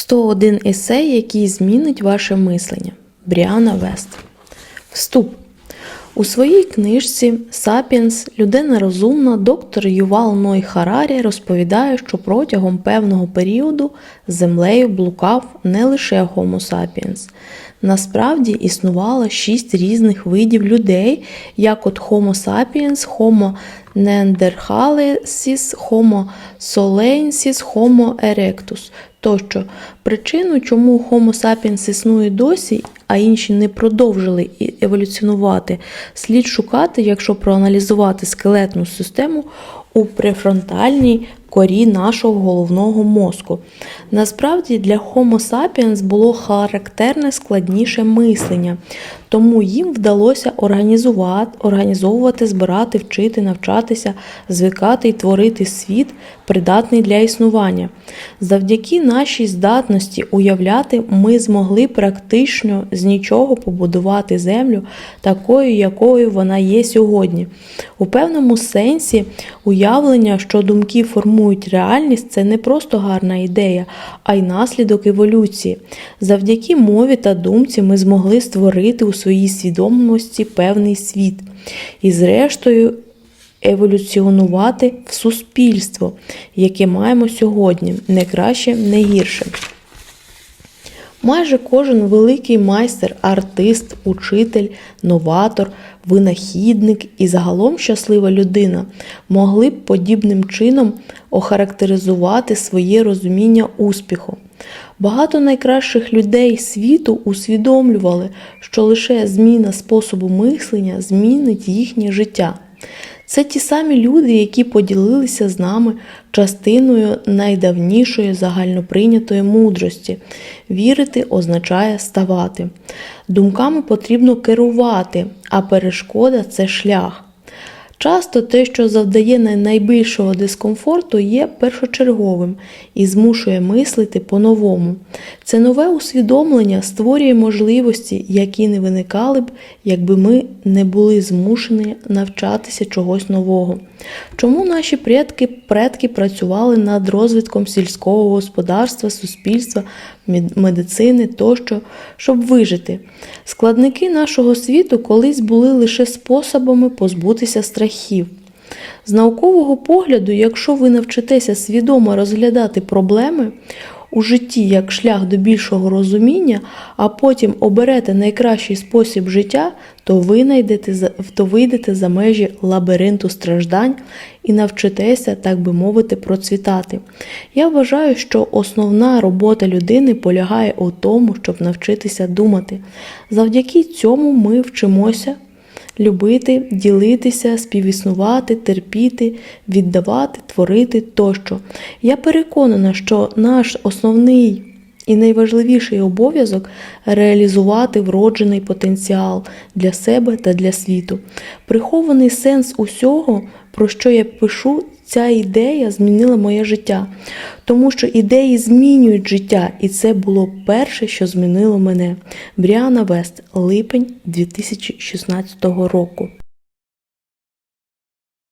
101 есей, який змінить ваше мислення. Бріана Вест. Вступ. У своїй книжці Сапіенс Людина розумна доктор Ювал Ной Харарі розповідає, що протягом певного періоду землею блукав не лише Homo sapiens. Насправді існувало шість різних видів людей, як от Homo sapiens, Homo neanderthalensis, Homo solensis, Homo erectus тощо. Причину, чому Homo sapiens існує досі, а інші не продовжили еволюціонувати, слід шукати, якщо проаналізувати скелетну систему у префронтальній корі нашого головного мозку. Насправді для Homo sapiens було характерне складніше мислення, тому їм вдалося організувати, організовувати, збирати, вчити, навчатися, звикати і творити світ, придатний для існування. Завдяки нашій здатності уявляти, ми змогли практично з нічого побудувати землю такою, якою вона є сьогодні. У певному сенсі уявлення, що думки формують реальність, це не просто гарна ідея, а й наслідок еволюції. Завдяки мові та думці ми змогли створити у своїй свідомості певний світ. І зрештою еволюціонувати в суспільство, яке маємо сьогодні, не краще, не гірше. Майже кожен великий майстер, артист, учитель, новатор, винахідник і загалом щаслива людина могли б подібним чином охарактеризувати своє розуміння успіху. Багато найкращих людей світу усвідомлювали, що лише зміна способу мислення змінить їхнє життя. Це ті самі люди, які поділилися з нами частиною найдавнішої загальноприйнятої мудрості. Вірити означає ставати. Думками потрібно керувати, а перешкода це шлях. Часто те, що завдає найбільшого дискомфорту, є першочерговим і змушує мислити по-новому. Це нове усвідомлення створює можливості, які не виникали б, якби ми не були змушені навчатися чогось нового. Чому наші предки, предки працювали над розвитком сільського господарства, суспільства, медицини тощо, щоб вижити? Складники нашого світу колись були лише способами позбутися страхів. З наукового погляду, якщо ви навчитеся свідомо розглядати проблеми у житті як шлях до більшого розуміння, а потім оберете найкращий спосіб життя, то ви то вийдете за межі лабіринту страждань і навчитеся, так би мовити, процвітати. Я вважаю, що основна робота людини полягає у тому, щоб навчитися думати. Завдяки цьому ми вчимося любити, ділитися, співіснувати, терпіти, віддавати, творити тощо. Я переконана, що наш основний і найважливіший обов'язок реалізувати вроджений потенціал для себе та для світу. Прихований сенс усього, про що я пишу, ця ідея змінила моє життя, тому що ідеї змінюють життя, і це було перше, що змінило мене. Бріана Вест, липень 2016 року.